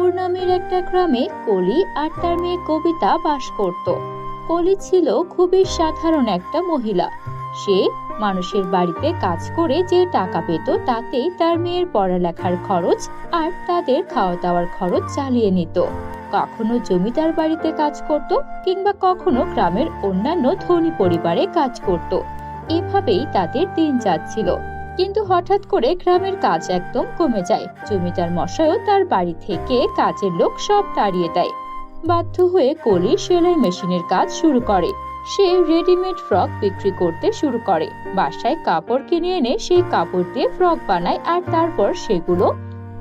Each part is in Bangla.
রামপুর নামের একটা গ্রামে কলি আর তার মেয়ে কবিতা বাস করত। কলি ছিল খুবই সাধারণ একটা মহিলা। সে মানুষের বাড়িতে কাজ করে যে টাকা পেত, তাতেই তার মেয়ের পড়ালেখার খরচ আর তাদের খাওয়া দাওয়ার খরচ চালিয়ে নিত। কখনো জমিদার বাড়িতে কাজ করত কিংবা কখনো গ্রামের অন্যান্য ধনী পরিবারে কাজ করত। এভাবেই তাদের দিন যাচ্ছিল কিন্তু হঠাৎ করে গ্রামের কাজ একদম কমে যায়। জমিদার মশাইও তার বাড়ি থেকে কাজের লোক সব তাড়িয়ে দেয়। বাধ্য হয়ে কলি সেলাই মেশিনের কাজ শুরু করে। সে রেডিমেড ফ্রক বিক্রি করতে শুরু করে। বাসায় কাপড় কিনে এনে সেই কাপড় দিয়ে ফ্রক বানায় আর তারপর সেগুলো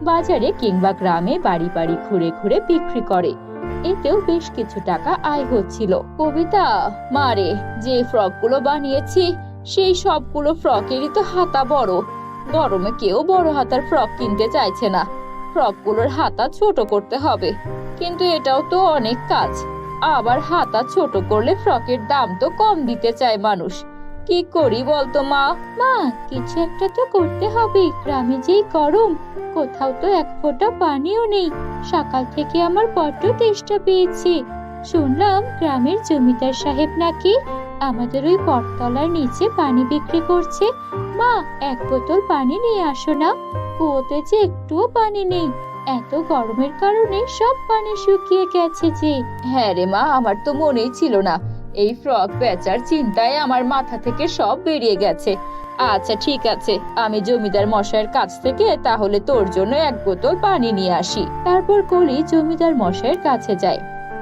বাজারে কিংবা গ্রামে বাড়ি বাড়ি ঘুরে ঘুরে বিক্রি করে। এতেও বেশ কিছু টাকা আয় হচ্ছিল। কবিতা মারে যে ফ্রকগুলো বানিয়েছি সেই সবগুলো ফ্রকেরই তো হাতা বড়। গরমে কেউ বড় হাতার ফ্রক কিনতে চাইছে না। ফ্রকগুলোর হাতা ছোট করতে হবে। কিন্তু এটাও তো অনেক কাজ। আবার হাতা ছোট করলে ফ্রকের দাম তো কম দিতে চায় মানুষ। কি করি বলতো মা? মা, কিছু একটা তো করতে হবে। গ্রামে যেই গরম, কোথাও তো এক ফোঁটা পানিও নেই। সকাল থেকে আমার বড্ড তেষ্টা পেয়েছে। শুনলাম গ্রামের জমিদার সাহেব নাকি আমাদের ওই বটতলার নিচে পানি বিক্রি করছে। মা এক বোতল পানি নিয়ে আসো না। কুয়োতে যে একটুও পানি নেই। এত গরমের কারণে সব পানি শুকিয়ে গেছে যে। হ্যাঁ রে মা আমার তো মনেই ছিল না। এই ফ্রক বেচার চিন্তায় আমার মাথা থেকে সব বেরিয়ে গেছে। আচ্ছা ঠিক আছে। আমি জমিদার মশাইয়ের কাছ থেকে তাহলে তোর জন্য এক বোতল পানি নিয়ে আসি। তারপর কলি জমিদার মশাইয়ের কাছে যায়।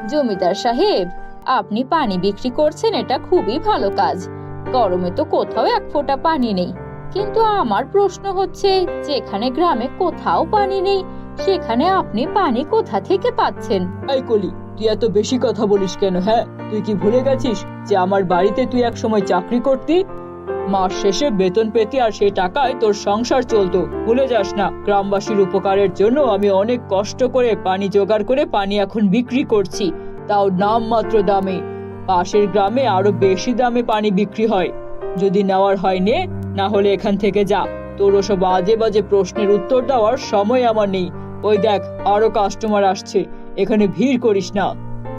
জমিদার সাহেব আপনি পানি বিক্রি করছেন, এটা খুবই ভালো কাজ। গরমে তো কোথাও এক ফোঁটা পানি নেই। কিন্তু আমার প্রশ্ন হচ্ছে, যেখানে গ্রামে কোথাও পানি নেই, সেখানে আপনি পানি কোথা থেকে পাচ্ছেন? এই কলি, তুই এত বেশি কথা বলিস কেন হ্যাঁ? তুই কি ভুলে গেছিস যে আমার বাড়িতে তুই এক সময় চাকরি করতি? মাস শেষে বেতন পেতি আর সেই টাকায় তোর সংসার চলতো। ভুলে যাস না, গ্রামবাসীর উপকারের জন্য আমি অনেক কষ্ট করে পানি জোগাড় করে পানি এখন বিক্রি করছি। তাও নামমাত্র দামে। পাশের গ্রামে আরও বেশি দামে পানি বিক্রি হয়। যদি নেওয়ার হয় নে না হলে এখান থেকে যা। তোর ওসব বাজে বাজে প্রশ্নের উত্তর দেওয়ার সময় আমার নেই। ওই দেখ আরও কাস্টমার আসছে। এখানে ভিড় করিস না।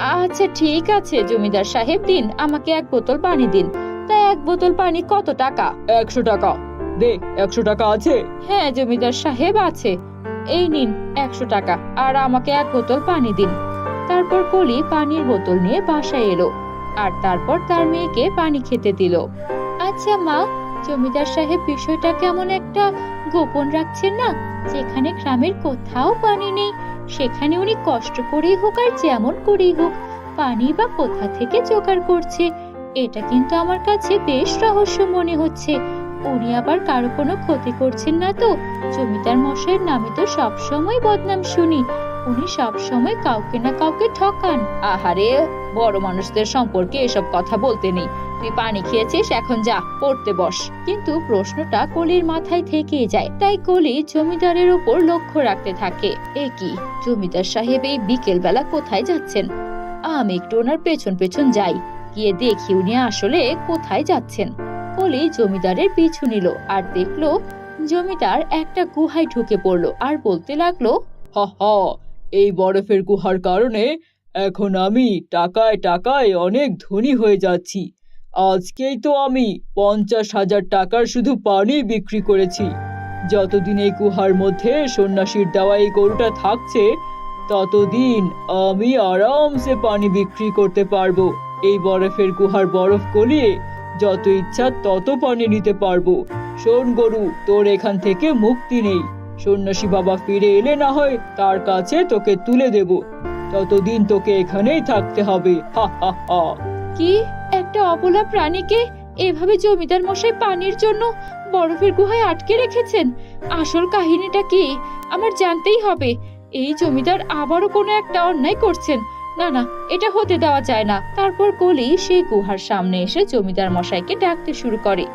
আচ্ছা ঠিক আছে জমিদার সাহেব দিন আমাকে এক বোতল পানি দিন। তা এক বোতল পানি কত টাকা? একশো টাকা। দে একশো টাকা আছে? হ্যাঁ জমিদার সাহেব আছে। এই নিন একশো টাকা আর আমাকে এক বোতল পানি দিন। তারপর কলি পানির বোতল নিয়ে বাসায় এলো। আর তারপর তার মেয়েকে পানি খেতে দিল। আচ্ছা মা, জমিদার সাহেব বিষয়টা কেমন একটা গোপন রাখছেন না? যেখানে গ্রামের কোথাও পানি নেই, সেখানে উনি কষ্ট করেই হোক আর যেমন করেই হোক, পানি বা কোথা থেকে জোগাড় করছে, এটা কিন্তু আমার কাছে বেশ রহস্য মনে হচ্ছে। উনি আবার কারও কোনো ক্ষতি করছেন না তো? জমিদার মশাইয়ের নামে তো সবসময় বদনাম শুনি। উনি সব সময় কাউকে না কাউকে ঠকান। আহারে, বড় মানুষদের সম্পর্কে এসব কথা বলতে নেই। তুই পানি খেয়েছিস, এখন যা, পড়তে বস। কিন্তু প্রশ্নটা কলির মাথায় থেকেই যায়। তাই কলি জমিদারের উপর লক্ষ্য রাখতে থাকে। এ কি, জমিদার সাহেব এই বিকেল বেলা কোথায় যাচ্ছেন? আমি একটু ওনার পেছন পেছন যাই। গিয়ে দেখি উনি আসলে কোথায় যাচ্ছেন। কলি জমিদারের পিছু নিল আর দেখল জমিদার একটা গুহায় ঢুকে পড়ল। আর বলতে লাগল, হ, হা এই বরফের গুহার কারণে এখন আমি টাকায় টাকায় অনেক ধনী হয়ে যাচ্ছি। আজকেই তো আমি পঞ্চাশ হাজার টাকার শুধু পানি বিক্রি করেছি। যতদিন এই গুহার মধ্যে সন্ন্যাসীর দেওয়া এই গরুটা থাকছে, ততদিন আমি আরামসে পানি বিক্রি করতে পারব। এই বরফের গুহার বরফ গলিয়ে যত ইচ্ছা তত পানি নিতে পারব। শোন গরু, তোর এখান থেকে মুক্তি নেই। সন্ন্যাসী বাবা ফিরে এলে না হয় তার কাছে তোকে তুলে দেব। ততদিন তোকে এখানেই থাকতে হবে। কি? একটা অবলা প্রাণীকে এভাবে জমিদার মশাই পানির জন্য বরফের গুহায় আটকে রেখেছেন? আসল কাহিনীটা কি? আমার জানতেই হবে। এই জমিদার আবারও কোনো একটা অন্যায় করছেন। না না, এটা হতে দেওয়া যায় না। তারপর কলি সেই গুহার সামনে এসে জমিদার মশাইকে ডাকতে শুরু করে।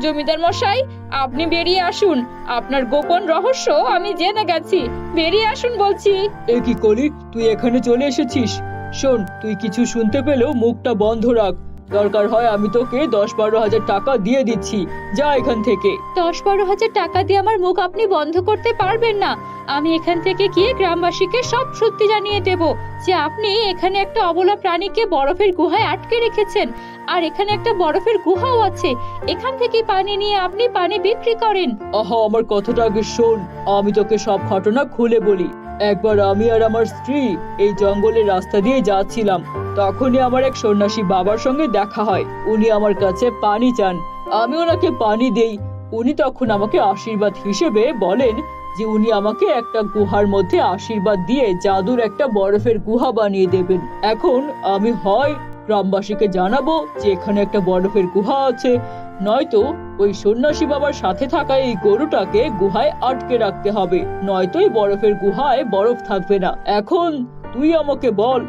জমিদার মশাই আপনি বেরিয়ে আসুন। আপনার গোপন রহস্য আমি জেনে গেছি। বেরিয়ে আসুন বলছি। এ কি করি তুই এখানে চলে এসেছিস? শোন তুই কিছু শুনতে পেলেও মুখটা বন্ধ রাখ। দরকার হয় আমি তোকে দশ বারো হাজার টাকা দিয়ে দিচ্ছি। যা এখান থেকে। দশ বারো হাজার টাকা দিয়ে আমার মুখ আপনি বন্ধ করতে পারবেন না। আমি এখান থেকে গিয়ে গ্রামবাসীকে সব সত্যি জানিয়ে দেব যে আপনি এখানে একটা অবলা প্রাণীকে বরফের গুহায় আটকে রেখেছেন। আর এখানে একটা বরফের গুহাও আছে। এখান থেকে পানি নিয়ে আপনি পানি বিক্রি করেন। আহা, আমার কথাটা আগে শোন। আমি তোকে সব ঘটনা খুলে বলি। একবার আমি আর আমার স্ত্রী এই জঙ্গলের রাস্তা দিয়ে যাচ্ছিলাম। তখনই আমার এক সন্ন্যাসী বাবার সঙ্গে দেখা হয়। উনি আমার কাছে পানি চান। আমি ওনাকে পানি দেই। উনি তখন আমাকে আশীর্বাদ হিসেবে বলেন যে উনি আমাকে একটা গুহার মধ্যে আশীর্বাদ দিয়ে জাদুর একটা বরফের গুহা বানিয়ে দেবেন। এখন আমি হয় গ্রামবাসীকে জানাব যে এখানে একটা বরফের গুহা আছে। নয়তো ওই সন্ন্যাসী বাবার সাথে থাকা এই গরুটাকে গুহায় আটকে রাখতে হবে। নয়তো এই বরফের গুহায় বরফ থাকবে না। এখন তুই আমাকে বল,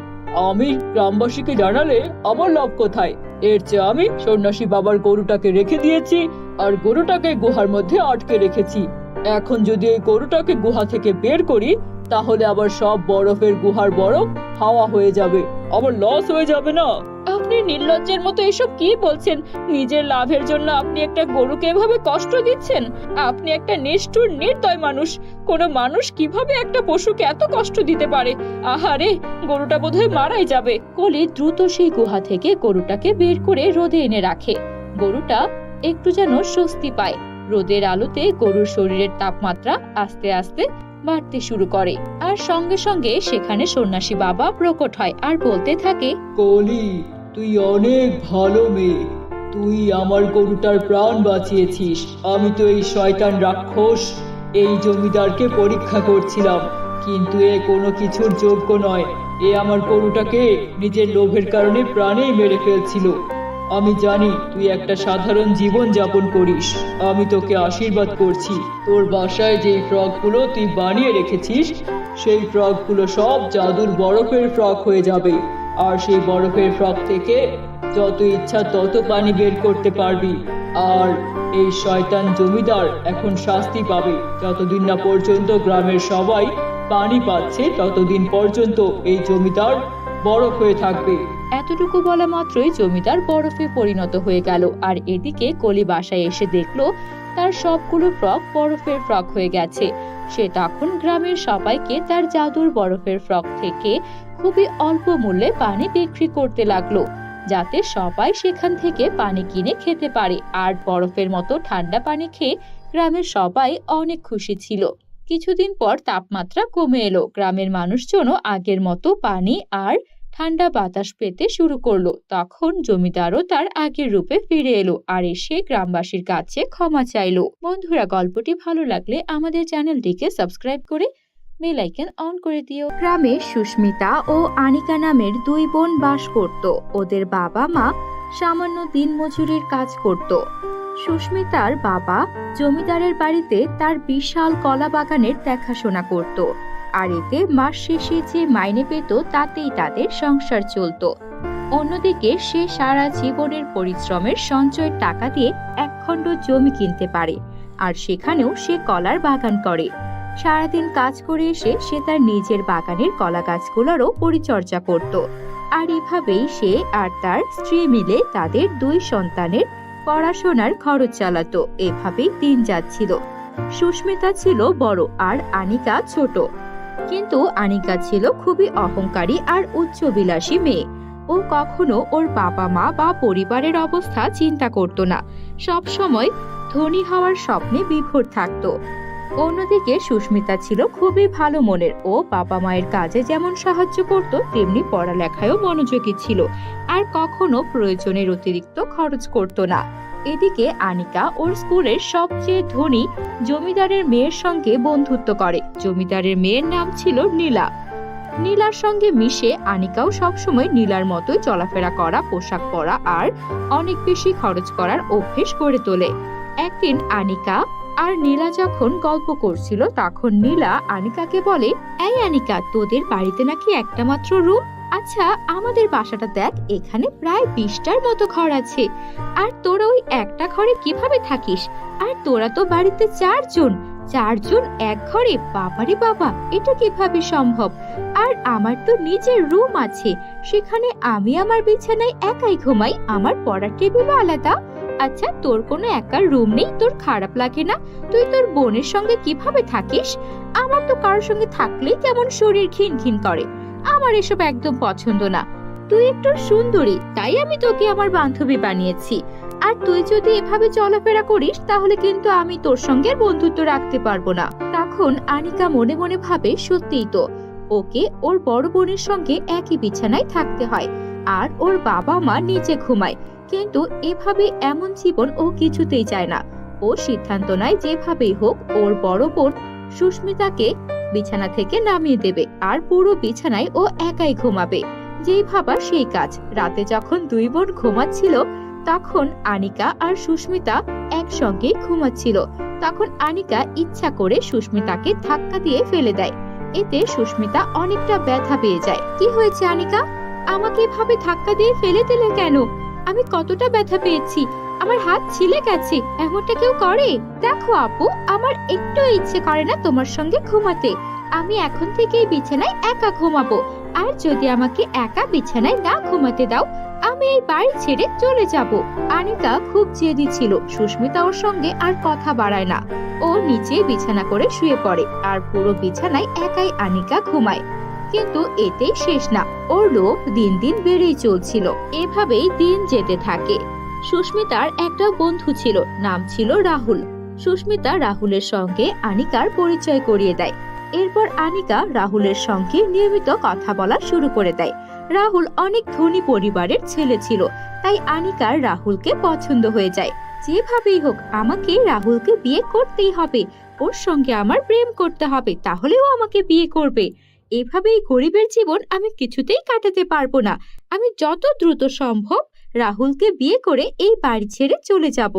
আমি গ্রামবাসীকে জানালে আমার লাভ কোথায়? এর চেয়ে আমি সন্ন্যাসী বাবার গরুটাকে রেখে দিয়েছি আর গরুটাকে গুহার মধ্যে আটকে রেখেছি। এখন যদি এই গরুটাকে গুহা থেকে বের করি, তাহলে আবার সব বরফের গুহার বরফ হাওয়া হয়ে যাবে। আবার লস হয়ে যাবে না? আপনি নির্লজ্জের মতো এসব কি বলছেন? নিজের লাভের জন্য আপনি একটা গরুকে এভাবে কষ্ট দিচ্ছেন? আপনি একটা নিষ্ঠুর, নির্দয় মানুষ। কোনো মানুষ কীভাবে একটা পশুকে এত কষ্ট দিতে পারে? আহারে, গরুটা বোধহয় মারাই যাবে। কলি দ্রুত সেই গুহা থেকে গরুটাকে বের করে রোদে এনে রাখে। গরুটা একটু যেন স্বস্তি পায়। রোদের আলোতে গরুর শরীরের তাপমাত্রা আস্তে আস্তে বাড়তে শুরু করে। আর সঙ্গে সঙ্গে সেখানে সন্ন্যাসী বাবা প্রকট হয় আর বলতে থাকে, কলি, তুই অনেক ভালো মেয়ে। তুই আমার গরুটার প্রাণ বাঁচিয়েছিস। আমি তো এই শয়তান রাক্ষস, এই জমিদারকে পরীক্ষা করছিলাম। কিন্তু এ কোনো কিছুর যোগ্য নয়। এ আমার গরুটাকে নিজের লোভের কারণে প্রাণেই মেরে ফেলছিল। আমি জানি তুই একটা সাধারণ জীবন যাপন করিস। আমি তোকে আশীর্বাদ করছি। তোর বাসায় যেই ফ্রকগুলো তুই বানিয়ে রেখেছিস সেই ফ্রকগুলো সব জাদুর বরফের ফ্রক হয়ে যাবে। আর সেই বরফের ফ্রক থেকে যত ইচ্ছা তত পানি বের করতে পারবি। আর এই শয়তান জমিদার এখন শাস্তি পাবে। যতদিন না পর্যন্ত গ্রামের সবাই পানি পাচ্ছে, ততদিন পর্যন্ত এই জমিদার বরফ হয়ে থাকবে। এতটুকু বলা মাত্রই জমিদার বরফে পরিণত হয়ে গেল। আর এদিকে কলি বাসায় এসে দেখল তার সবগুলো ফ্রক বরফের ফ্রক হয়ে গেছে। সে তখন গ্রামের সবাইকে তার জাদুর বরফের ফ্রক থেকে খুবই অল্প মূল্যে পানি বিক্রি করতে লাগল, যাতে সবাই সেখান থেকে পানি কিনে খেতে পারে। আর বরফের মতো ঠান্ডা পানি খেয়ে গ্রামের সবাই অনেক খুশি ছিল। কিছুদিন পর তাপমাত্রা কমে এলো। গ্রামের মানুষজনও আগের মতো পানি আর ঠান্ডা বাতাস পেতে শুরু করল। তখন জমিদারও তার আগের রূপে ফিরে এলো আর এসে গ্রামবাসীর কাছে ক্ষমা চাইলো। বন্ধুরা, গল্পটি ভালো লাগলে আমাদের চ্যানেলটিকে সাবস্ক্রাইব করে বেল আইকন অন করে দিও। গ্রামে সুস্মিতা ও আনিকা নামের দুই বোন বাস করত। ওদের বাবা মা সামান্য দিনমজুরির কাজ করত। সুস্মিতার বাবা জমিদারের বাড়িতে তার বিশাল কলা বাগানের দেখাশোনা করত। আর এতে মাস শেষে যে মাইনে পেত, তাতেই তাদের সংসার চলতো। অন্যদিকে সে সারা জীবনের পরিশ্রমের সঞ্চয়ের টাকা দিয়ে একখণ্ড জমি কিনতে পারে, আর সেখানেও সে কলার বাগান করে। সারাদিন কাজ করে এসে সে তার নিজের বাগানের কলা গাছগুলোরও পরিচর্যা করত। আর এভাবেই সে আর তার স্ত্রী মিলে তাদের দুই সন্তানের পড়াশোনার খরচ চালাতো। এভাবেই দিন যাচ্ছিল। সুস্মিতা ছিল বড় আর আনিকা ছোট। কিন্তু আনিকা ছিল খুবই অহংকারী আর উচ্চবিলাসী মেয়ে। ও কখনো ওর বাবা মা বা পরিবারের অবস্থা চিন্তা করত না। সব সময় ধনী হওয়ার স্বপ্নে বিভোর থাকতো। অন্যদিকে সুস্মিতা ছিল খুবই ভালো মনের। ও বাবা মায়ের কাজে যেমন সাহায্য করত, তেমনি পড়ালেখায়ও মনোযোগী ছিল। আর কখনো প্রয়োজনের অতিরিক্ত খরচ করত না। এদিকে আনিকা ওর স্কুলের সবচেয়ে ধনী জমিদারের মেয়ের সঙ্গে বন্ধুত্ব করে। জমিদারের মেয়ের নাম ছিল নীলা। নীলার সঙ্গে মিশে আনিকাও সবসময় নীলার মতোই চলাফেরা করা, পোশাক পরা আর অনেক বেশি খরচ করার অভ্যেস করে তোলে। একদিন আনিকা আর নীলা যখন গল্প করছিল, তখন নীলা আনিকাকে বলে, এই আনিকা, তোদের বাড়িতে নাকি একটা মাত্র রুম? আচ্ছা আমাদের বাসাটা দেখ, এখানে প্রায় বিশটার মতো ঘর আছে। আর তোরা ওই একটা ঘরে কীভাবে থাকিস? আর তোরা তো বাড়িতে চারজন। চারজন এক ঘরে? বাবারে বাবা, এটা কীভাবে সম্ভব? আর আমার তো নিজের রুম আছে। সেখানে আমি আমার বিছানায় একাই ঘুমাই, আমার পড়ার টেবিলও আলাদা। আচ্ছা তোর কোনো একার রুম নেই? তোর খারাপ লাগে না? তুই তোর বোনের সঙ্গে কীভাবে থাকিস? আমার তো কারোর সঙ্গে থাকলেই কেমন শরীর খিন খিন করে। আমার এসব একদম পছন্দ না। তুই একটু সুন্দরী, তাই আমি তোকে আমার বান্ধবী বানিয়েছি। আর তুই যদি এভাবে চলাফেরা করিস, তাহলে কিন্তু আমি তোর সঙ্গে বন্ধুত্ব রাখতে পারব না। তখন আনিকা মনে মনে ভাবে, সত্যিই তো, ওকে ওর বড় বোনের সঙ্গে একই বিছানায় থাকতে হয়, আর ওর বাবা মা নিচে ঘুমায়। কিন্তু এভাবে এমন জীবন ও কিছুতেই চায় না। ও সিদ্ধান্ত নেয়, যেভাবেই হোক, ওর বড় বোন সুস্মিতাকে বিছানা থেকে নামিয়ে দেবে আর পুরো বিছানায় ও একাই ঘুমাবে। যেই ভাবা সেই কাজ। রাতে যখন দুই বোন ঘুমাচ্ছিল, তখন আনিকা আর সুস্মিতা একসঙ্গে ঘুমাচ্ছিল। তখন আনিকা ইচ্ছা করে সুস্মিতাকে ধাক্কা দিয়ে ফেলে দেয়। এতে সুস্মিতা অনেকটা ব্যথা পেয়ে যায়। কি হয়েছে আনিকা? আমাকে এভাবে ধাক্কা দিয়ে ফেলে দিলে কেন? আমি কতটা ব্যথা পেয়েছি। আমার হাত ছিলে গেছে। এমনটা কেউ করে? দেখো আপু আমার একটু ইচ্ছে করে না তোমার সঙ্গে ঘুমাতে। আমি এখন থেকে এই বিছানায় একা ঘুমাবো। আর যদি আমাকে একা বিছানায় না ঘুমাতে দাও, আমি এই বাড়ি ছেড়ে চলে যাব। আনিকা খুব জেদি ছিল। সুস্মিতা ওর সঙ্গে আর কথা বাড়ায় না। ও নিচে বিছানা করে শুয়ে পড়ে আর পুরো বিছানায় একাই আনিকা ঘুমায়। কিন্তু এতেই শেষ না। ওর লোভ দিন দিন বেড়েই চলছিল। এভাবেই দিন যেতে থাকে। সুস্মিতার একটা বন্ধু ছিল, নাম ছিল রাহুল। সুস্মিতা রাহুলের সঙ্গে আনিকার পরিচয় করিয়ে দেয়। এরপর আনিকা রাহুলের সঙ্গে নিয়মিত কথা বলা শুরু করে দেয়। রাহুল অনেক ধনী পরিবারের ছেলে ছিল, তাই আনিকার রাহুলকে পছন্দ হয়ে যায়। যেভাবেই হোক, আমাকে রাহুলকে বিয়ে করতেই হবে। ওর সঙ্গে আমার প্রেম করতে হবে তাহলেও আমাকে বিয়ে করবে। এভাবেই গরিবের জীবন আমি কিছুতেই কাটাতে পারব না। আমি যত দ্রুত সম্ভব রাহুলকে বিয়ে করে এই বাড়ি ছেড়ে চলে যাব।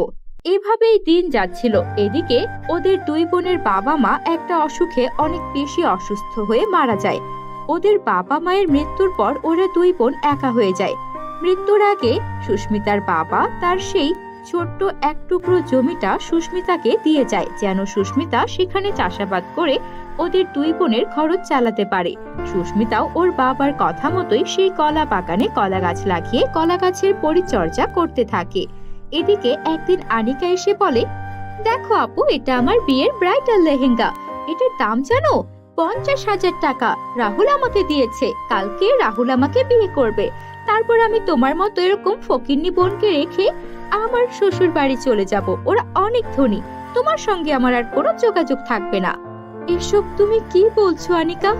এভাবেই দিন যাচ্ছিল। এদিকে ওদের দুই বোনের বাবা মা একটা অসুখে অনেক বেশি অসুস্থ হয়ে মারা যায়। ওদের বাবা মায়ের মৃত্যুর পর ওরা দুই বোন একা হয়ে যায়। মৃত্যুর আগে সুস্মিতার বাবা তার সেই ছোট্ট এক টুকরো জমিটা সুস্মিতাকে দিয়ে যায়, যেন সুস্মিতা সেখানে চাষাবাদ করে ওদের দুই বোনের খরচ চালাতে পারে। সুস্মিতাও ওর বাবার কথা মতোই সেই কলা বাগানে কলা গাছ লাগিয়ে কলা গাছের পরিচর্যা করতে থাকে। এদিকে একদিন আনিকা এসে বলে, দেখো আপু, এটা আমার বিয়ের ব্রাইডাল লেহেঙ্গা। এটার দাম জানো? পঞ্চাশ হাজার টাকা। রাহুল আমাকে দিয়েছে। কালকে রাহুল আমাকে বিয়ে করবে। তারপর আমি তোমার মতো এরকম ফকিরনি বোনকে রেখে আমার শ্বশুর বাড়ি চলে যাব। ওরা অনেক ধনী। তোমার সঙ্গে আমার আর কোনো যোগাযোগ থাকবে না। এসব তুমি কি বলছো, আনিকা?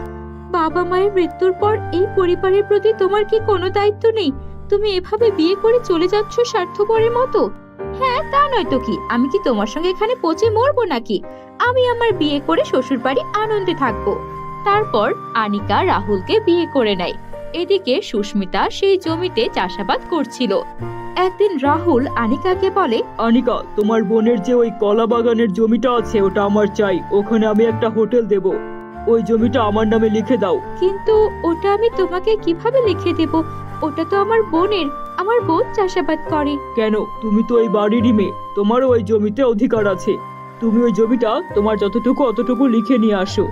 বাবা মায়ের মৃত্যুর পর এই পরিবারের প্রতি তোমার কি কোনো দায়িত্ব নেই? তুমি এভাবে বিয়ে করে চলে যাচ্ছ স্বার্থপরের মতো? হ্যাঁ তা নয় তো কি? আমি কি তোমার সঙ্গে এখানে পচে মরবো নাকি? আমি আমার বিয়ে করে শ্বশুর বাড়ি আনন্দে থাকব। তারপর আনিকা রাহুলকে বিয়ে করে নেয়। এদিকে সুস্মিতা সেই জমিতে চাষাবাদ করছিল। একদিন রাহুল আনিকাকে বলে আনিকা তোমার বোনের যে ওই কলা বাগানের জমিটা আছে ওটা আমার চাই। ওখানে আমি একটা হোটেল দেব। ওই জমিটা আমার নামে লিখে দাও। কিন্তু ওটা আমি তোমাকে কীভাবে লিখে দেব? ওটা তো আমার বোনের আমার বোন চাষাবাদ করে। কেন? তুমি তো ওই বাড়িরই মেয়ে তোমারও ওই জমিতে অধিকার আছে। তুমি ওই জমিটা তোমার যতটুকু অতটুকু লিখে নিয়ে আসো।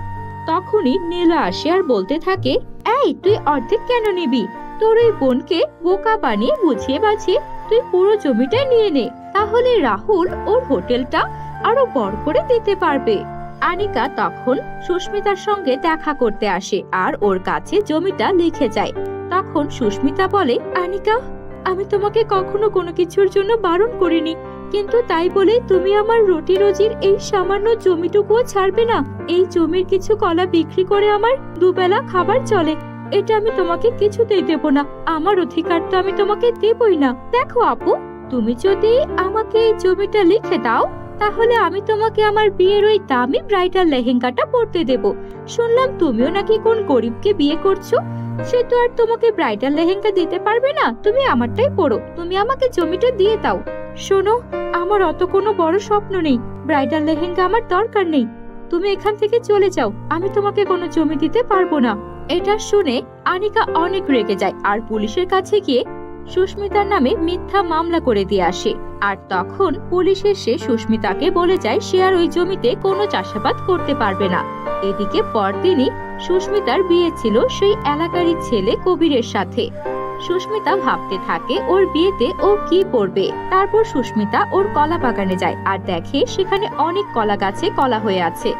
তখনই নীলা আসে আর বলতে থাকে এই তুই অর্ধেক কেন নিবি? তোর ওই বোনকে বোকা বানিয়ে বুঝিয়ে বাঝিয়ে তুই পুরো জমিটাই নিয়ে নে। তাহলে রাহুল ওর হোটেলটা আরও বড় করে দিতে পারবে। আনিকা তখন সুস্মিতার সঙ্গে দেখা করতে আসে আর ওর কাছে জমিটা লিখে যায়। তখন সুস্মিতা বলে, আনিকা, আমি তোমাকে কখনো কোনো কিছুর জন্য বারণ করিনি। কিন্তু তাই বলে তুমি আমার রুটি রোজির এই সামান্য জমিটুকুও ছাড়বে না। এই জমির কিছু কলা বিক্রি করে আমার দুবেলা খাবার চলে। এটা আমি তোমাকে কিছুতেই দেব না। আমার অধিকার তো আমি তোমাকে দেবই না। দেখো আপু, তুমি যদি আমাকে এই জমিটা লিখে দাও, তাহলে আমি তোমাকে আমার বিয়ের ওই দামি ব্রাইডাল লেহেঙ্গাটা পরতে দেব। শুনলাম তুমিও নাকি কোন গরিবকে বিয়ে করছ। সে তো আর তোমাকে ব্রাইডাল লেহেঙ্গা দিতে পারবে না। তুমি আমারটাই পরো। তুমি আমাকে জমিটা দিয়ে দাও। শোনো, আমার অত কোনো বড় স্বপ্ন নেই। ব্রাইডাল লেহেঙ্গা আমার দরকার নেই। তুমি এখান থেকে চলে যাও। আমি তোমাকে কোনো জমি দিতে পারব না। এটা শুনে আনিকা অনেক রেগে যায় আর পুলিশের কাছে গিয়ে সুস্মিতার নামে মিথ্যা মামলা করে দিয়ে আসে। আর তখন পুলিশ এসে সুস্মিতাকে বলে যায়, সে আর ওই জমিতে কোনো চাষাবাদ করতে পারবে না। এদিকে পরদিনই সুস্মিতার বিয়ে ছিল সেই এলাকারই ছেলে কবিরের সাথে। সুস্মিতা ভাবতে থাকে, ওর বিয়েতে ও কি পরবে? তারপর সুস্মিতা ওর কলা বাগানে যায় আর দেখে সেখানে অনেক কলা গাছে কলা হয়ে আছে।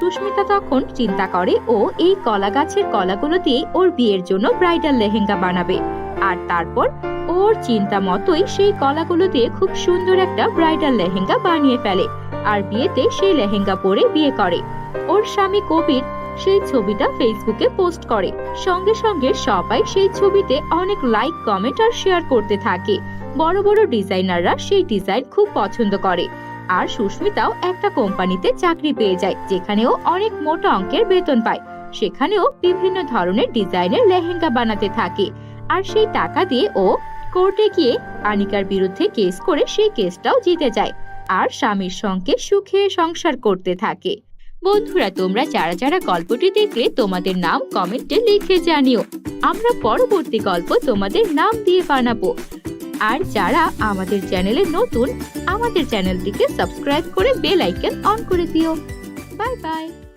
সুস্মিতা তখন চিন্তা করে, ও এই কলা গাছের কলাগুলো দিয়ে ওর বিয়ের জন্য ব্রাইডাল লেহেঙ্গা বানাবে। আর তারপর ওর চিন্তা মতোই সেই কলাগুলো দিয়ে খুব সুন্দর একটা ব্রাইডাল লেহেঙ্গা বানিয়ে ফেলে। আর বিয়েতে সেই লেহেঙ্গা পরে বিয়ে করে। ওর স্বামী কবির সেই ছবিটা ফেসবুকে পোস্ট করে। সঙ্গে সঙ্গে সবাই সেই ছবিতে অনেক লাইক কমেন্ট আর শেয়ার করতে থাকে। বড় বড় ডিজাইনাররা সেই ডিজাইন খুব পছন্দ করে। আর সুস্মিতাও একটা কোম্পানিতে চাকরি পেয়ে যায়, যেখানেও অনেক মোটা অঙ্কের বেতন পায়। সেখানেও বিভিন্ন ধরনের ডিজাইনের লেহেঙ্গা বানাতে থাকে। আর সেই টাকা দিয়ে ও কোর্টে গিয়ে আনিকার বিরুদ্ধে কেস করে সেই কেসটাও জিতে যায়। আর স্বামীর সঙ্গে সুখে সংসার করতে থাকে। বন্ধুরা, তোমরা যারা যারা গল্পটি দেখলে, তোমাদের নাম কমেন্টে লিখে জানিও। আমরা পরবর্তী গল্প তোমাদের নাম দিয়ে বানাবো। আর যারা আমাদের চ্যানেলে নতুন, আমাদের চ্যানেলটিকে সাবস্ক্রাইব করে বেল আইকন অন করে দিও। Bye bye.